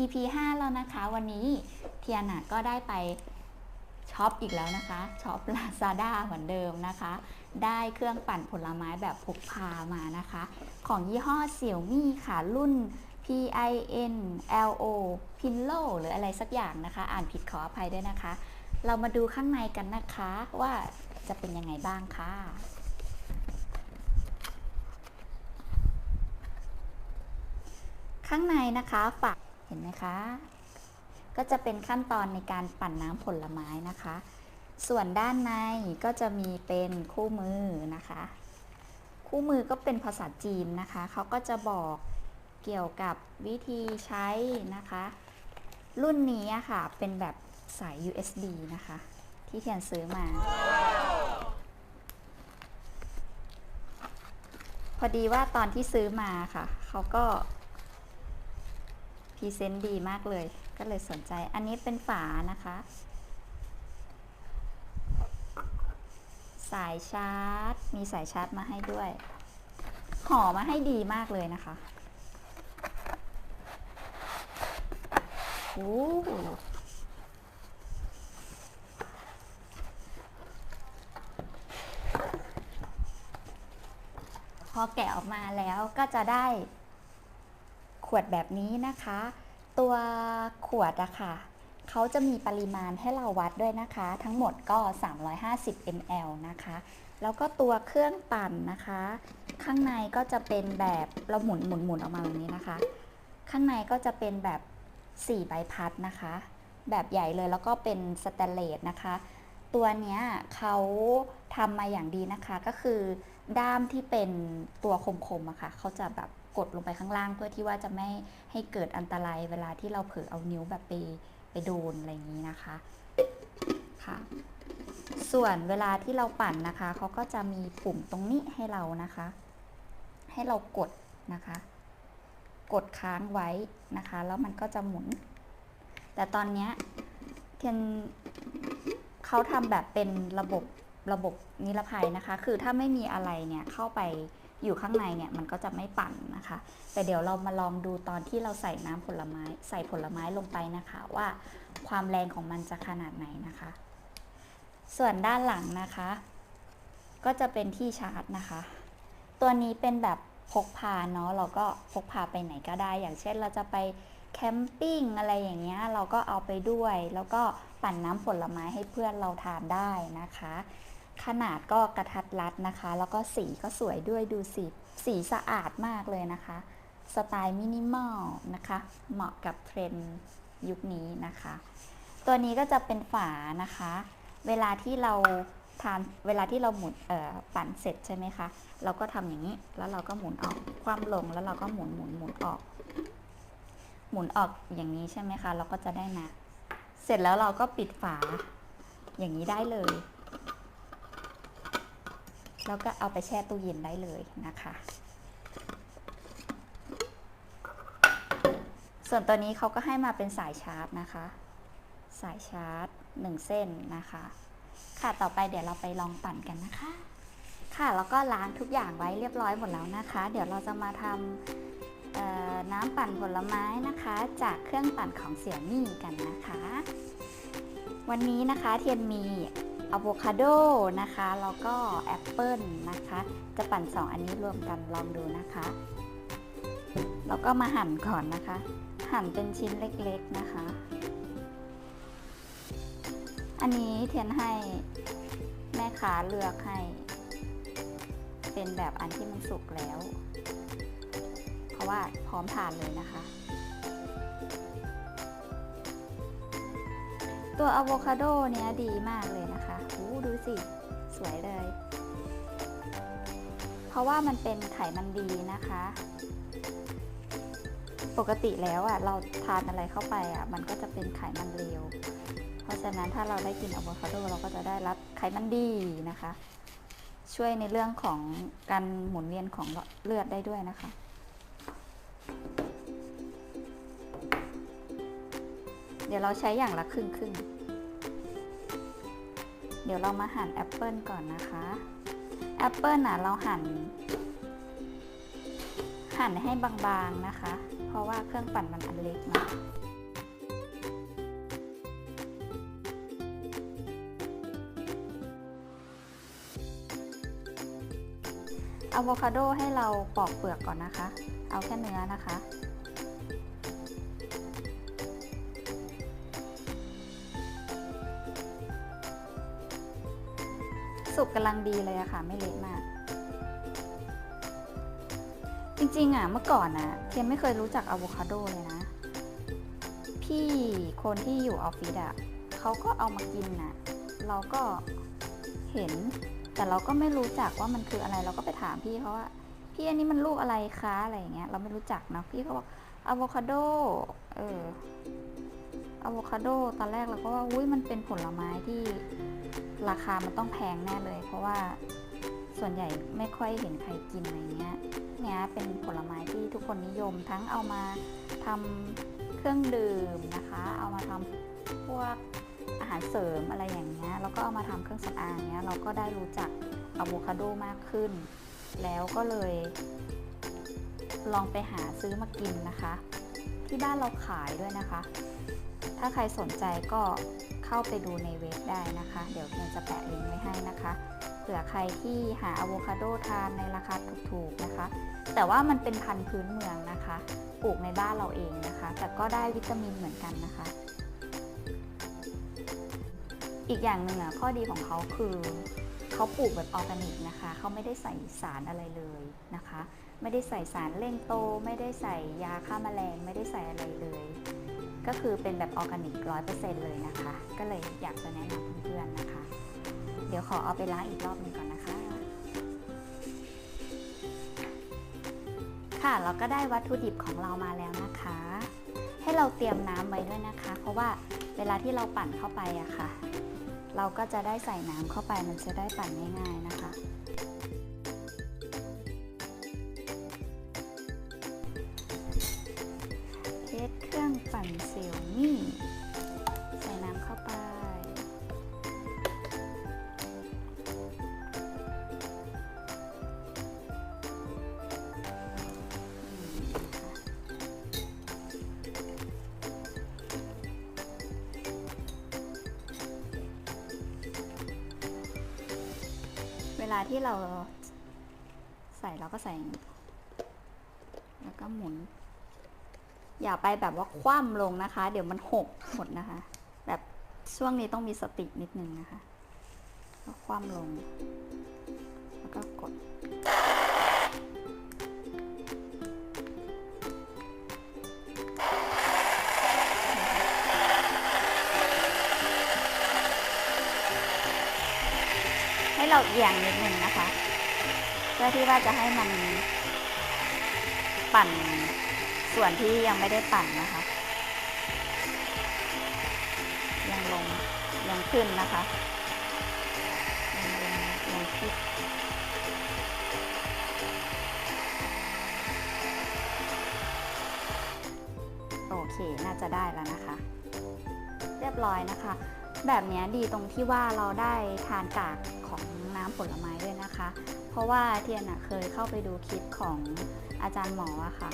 EP 5 แล้วนะคะ วันนี้เทียนน่ะก็ได้ไปช็อปอีกแล้วนะคะช็อป Lazada เหมือนเดิมนะคะ ได้เครื่องปั่นผลไม้แบบพกพามานะคะ ของยี่ห้อเสี่ยวมี่ค่ะรุ่น PIN LO Pinlo หรืออะไรสักอย่างนะคะ อ่านผิดขออภัยด้วยนะคะ เรามาดูข้างในกันนะคะว่าจะเป็นยังไงบ้างค่ะข้างในนะคะฝัก เห็นไหมคะ ก็จะเป็นขั้นตอนในการปั่นน้ำผลไม้นะคะ ส่วนด้านในก็จะมีเป็นคู่มือนะคะ คู่มือก็เป็นภาษาจีนนะคะ เขาก็จะบอกเกี่ยวกับวิธีใช้นะคะ รุ่นนี้ค่ะเป็นแบบสาย USB นะคะ ที่เทียนซื้อมา พอดีว่าตอนที่ซื้อมาค่ะ เขาก็ พรีเซนต์ดีมากเลย ก็เลยสนใจ อันนี้เป็นฝานะคะ สายชาร์จ มีสายชาร์จมาให้ด้วย ห่อมาให้ดีมากเลยนะคะโอ้โหพอแกะออกมาแล้วก็จะได้ ขวดแบบนี้นะคะ ตัวขวดอะค่ะเขาจะมีปริมาณให้เราวัดด้วยนะคะ ทั้งหมดก็ 350 ml นะคะ แล้วก็ตัวเครื่องปั่นนะคะ ข้างในก็จะเป็นแบบเราหมุนหมุนหมุนออกมาแบบนี้นะคะ ข้างในก็จะเป็นแบบ4ใบพัดนะคะ แบบใหญ่เลยแล้วก็เป็นสแตนเลสนะคะ ตัวเนี้ยเขาทำมาอย่างดีนะคะก็คือด้ามที่เป็นตัวคมๆอะค่ะเขาจะแบบ กดลงไปข้างล่างเพื่อที่ว่าจะไม่ให้เกิดอันตรายเวลาที่เราเผลอเอานิ้วแบบไปไปโดนอะไรอย่างนี้นะคะค่ะส่วนเวลาที่เราปั่นนะคะเขาก็จะมีปุ่มตรงนี้ให้เรานะคะ ให้เรากดนะคะ กดค้างไว้นะคะ แล้วมันก็จะหมุน แต่ตอนเนี้ยเทนเขาทำแบบเป็นระบบระบบนิรภัยนะคะ คือถ้าไม่มีอะไรเนี่ยเข้าไป อยู่ข้างในเนี่ยมันก็จะไม่ปั่นนะคะ แต่เดี๋ยวเรามาลองดูตอนที่เราใส่น้ำผลไม้ใส่ผลไม้ลงไปนะคะ ว่าความแรงของมันจะขนาดไหนนะคะ ส่วนด้านหลังนะคะ ก็จะเป็นที่ชาร์จนะคะ ตัวนี้เป็นแบบพกพาเนาะเราก็พกพาไปไหนก็ได้ อย่างเช่นเราจะไปแคมปิ้งอะไรอย่างเงี้ยเราก็เอาไปด้วย แล้วก็ปั่นน้ำผลไม้ให้เพื่อนเราทานได้นะคะ ขนาดก็กระทัดรัดนะคะ แล้วก็สีก็สวยด้วยดูสีสีสะอาดมากเลยนะคะ สไตล์มินิมอลนะคะ เหมาะกับเทรนด์ยุคนี้นะคะ ตัวนี้ก็จะเป็นฝานะคะ เวลาที่เราทานเวลาที่เราหมุนเออปั่นเสร็จใช่ไหมคะ เราก็ทำอย่างนี้แล้วเราก็หมุนออกคว่ำลงแล้วเราก็หมุนหมุนหมุนออก หมุนออกอย่างนี้ใช่ไหมคะ เราก็จะได้นะ เสร็จแล้วเราก็ปิดฝาอย่างนี้ได้เลย แล้วก็เอาไปแช่ตู้เย็นได้เลยนะคะ ส่วนตัวนี้เขาก็ให้มาเป็นสายชาร์จนะคะ สายชาร์จ1เส้นนะคะ ค่ะต่อไปเดี๋ยวเราไปลองปั่นกันนะคะ ค่ะแล้วก็ล้างทุกอย่างไว้เรียบร้อยหมดแล้วนะคะ เดี๋ยวเราจะมาทำน้ำปั่นผลไม้นะคะ จากเครื่องปั่นของเสี่ยมี่กันนะคะ วันนี้นะคะเทียนมี อะโวคาโดนะคะ แล้วก็แอปเปิลนะคะ จะปั่น 2 อันนี้รวมกันลองดูนะคะ แล้วก็มาหั่นก่อนนะคะ หั่นเป็นชิ้นเล็กๆนะคะ อันนี้เทียนให้แม่ค้าเลือกให้ เป็นแบบอันที่มันสุกแล้ว เพราะว่าพร้อมทานเลยนะคะตัวอะโวคาโดเนี้ยดีมากเลย ดูสิ สวยเลย เพราะว่ามันเป็นไขมันดีนะคะ ปกติแล้วอะเราทานอะไรเข้าไปอะมันก็จะเป็นไขมันเลวเพราะฉะนั้นถ้าเราได้กินอะโวคาโดเราก็จะได้รับไขมันดีนะคะ ช่วยในเรื่องของการหมุนเวียนของเลือดได้ด้วยนะคะเดี๋ยวเราใช้อย่างละครึ่งครึ่ง เดี๋ยวเรามาหั่นแอปเปิลก่อนนะคะแอปเปิลน่ะเราหั่น หั่นให้บางๆนะคะ เพราะว่าเครื่องปั่นมันอันเล็กนะอะโวคาโดให้เราปอกเปลือกก่อนนะคะ เอาแค่เนื้อนะคะ สุกกำลังดีเลยอะค่ะ ไม่เละมาก จริงๆอะเมื่อก่อนอะเทียนไม่เคยรู้จักอะโวคาโดเลยนะ พี่คนที่อยู่ออฟฟิศอะเขาก็เอามากินน่ะเราก็เห็น แต่เราก็ไม่รู้จักว่ามันคืออะไร เราก็ไปถามพี่เขาว่าพี่อันนี้มันลูกอะไรคะอะไรอย่างเงี้ย เราไม่รู้จักนะพี่เขาบอกอะโวคาโดเอออะโวคาโดตอนแรกเราก็ว่าอุ้ยมันเป็นผลไม้ที่ ราคามันต้องแพงแน่เลย เพราะว่าส่วนใหญ่ไม่ค่อยเห็นใครกินอะไรเงี้ยเนี่ยเป็นผลไม้ที่ทุกคนนิยมทั้งเอามาทำเครื่องดื่มนะคะ เอามาทำพวกอาหารเสริมอะไรอย่างเงี้ยแล้วก็เอามาทำเครื่องสำอางเงี้ยเราก็ได้รู้จักอะโวคาโดมากขึ้น แล้วก็เลย ลองไปหาซื้อมากินนะคะ ที่บ้านเราขายด้วยนะคะ ถ้าใครสนใจก็ เข้าไปดูในเว็บได้นะคะ เดี๋ยวเพียงจะแปะลิงก์ไว้ให้นะคะเผื่อใครที่หาอะโวคาโดทานในราคาถูกๆนะคะ แต่ว่ามันเป็นพันธุ์พื้นเมืองนะคะ ปลูกในบ้านเราเองนะคะ แต่ก็ได้วิตามินเหมือนกันนะคะ อีกอย่างหนึ่งอะข้อดีของเขาคือเขาปลูกแบบออร์แกนิกนะคะ เขาไม่ได้ใส่สารอะไรเลยนะคะ ไม่ได้ใส่สารเร่งโต ไม่ได้ใส่ยาฆ่าแมลง ไม่ได้ใส่อะไรเลย ก็คือเป็นแบบออร์แกนิกร้อยเปอร์เซ็นต์เลยนะคะ ก็เลยอยากจะแนะนำเพื่อนๆนะคะ เดี๋ยวขอเอาไปล้างอีกรอบนึงก่อนนะคะ ค่ะเราก็ได้วัตถุดิบของเรามาแล้วนะคะ ให้เราเตรียมน้ำไว้ด้วยนะคะ เพราะว่าเวลาที่เราปั่นเข้าไปอะค่ะ เราก็จะได้ใส่น้ำเข้าไปมันจะได้ปั่นง่ายๆนะคะ ทสเครื่องปั่นเซลนี่ใส่น้ำเข้าไปเวลาที่เราใส่เราก็ใส่แล้วก็หมุน อย่าไปแบบว่าคว่ำลงนะคะ เดี๋ยวมันหกหมดนะคะ แบบช่วงนี้ต้องมีสตินิดนึงนะคะแล้วคว่ำลง แล้วก็กดให้เราเอียงนิดนึงนะคะ เพื่อที่ว่าจะให้มันปั่น ส่วนที่ยังไม่ได้ปั่นนะคะ ยังลงยังขึ้นนะคะยังลงยังขึ้นโอเคน่าจะได้แล้วนะคะ เรียบร้อยนะคะ แบบนี้ดีตรงที่ว่าเราได้ทานกาก ของน้ำผลไม้ด้วยนะคะ เพราะว่าเทียนเคยเข้าไปดูคลิปของอาจารย์หมออะค่ะ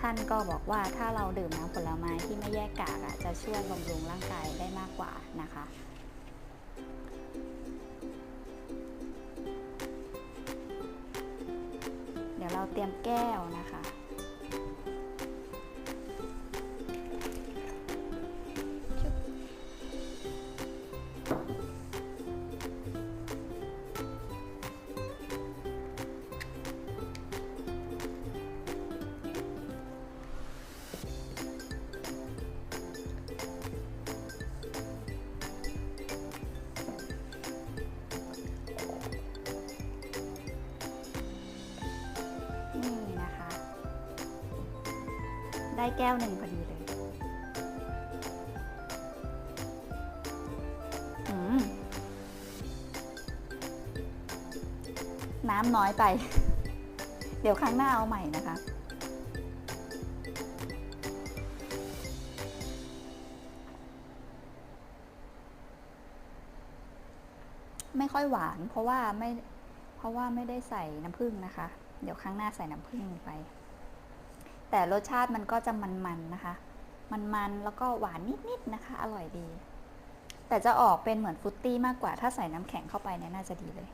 ท่านก็บอกว่าถ้าเราดื่มน้ำผลไม้ที่ไม่แยกกากจะช่วยบำรุงร่างกายได้มากกว่านะคะเดี๋ยวเราเตรียมแก้วนะคะ แก้วหนึ่งพอดีเลยน้ำน้อยไป เดี๋ยวครั้งหน้าเอาใหม่นะคะ ไม่ค่อยหวานเพราะว่าไม่เพราะว่าไม่ได้ใส่น้ำผึ้งนะคะ เดี๋ยวครั้งหน้าใส่น้ำผึ้งไป แต่รสชาติมันก็จะมันๆนะคะ มันๆแล้วก็หวานนิดๆนะคะ อร่อยดี แต่จะออกเป็นเหมือนฟุตตี้มากกว่า ถ้าใส่น้ำแข็งเข้าไปเนี่ยน่าจะดีเลย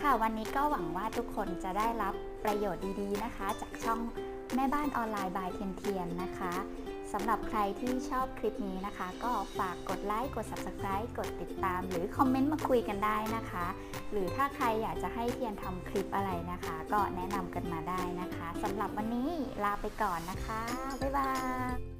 ค่ะวันนี้ก็หวังว่าทุกคนจะได้รับประโยชน์ดีๆนะคะ จากช่องแม่บ้านออนไลน์บายเทียนเทียนนะคะ สำหรับใครที่ชอบคลิปนี้นะคะ ก็ฝากกดไลค์กด Subscribe กดติดตาม หรือคอมเมนต์มาคุยกันได้นะคะ หรือถ้าใครอยากจะให้เพียนทำคลิปอะไรนะคะ ก็แนะนำกันมาได้นะคะสำหรับวันนี้ลาไปก่อนนะคะ บ๊ายบาย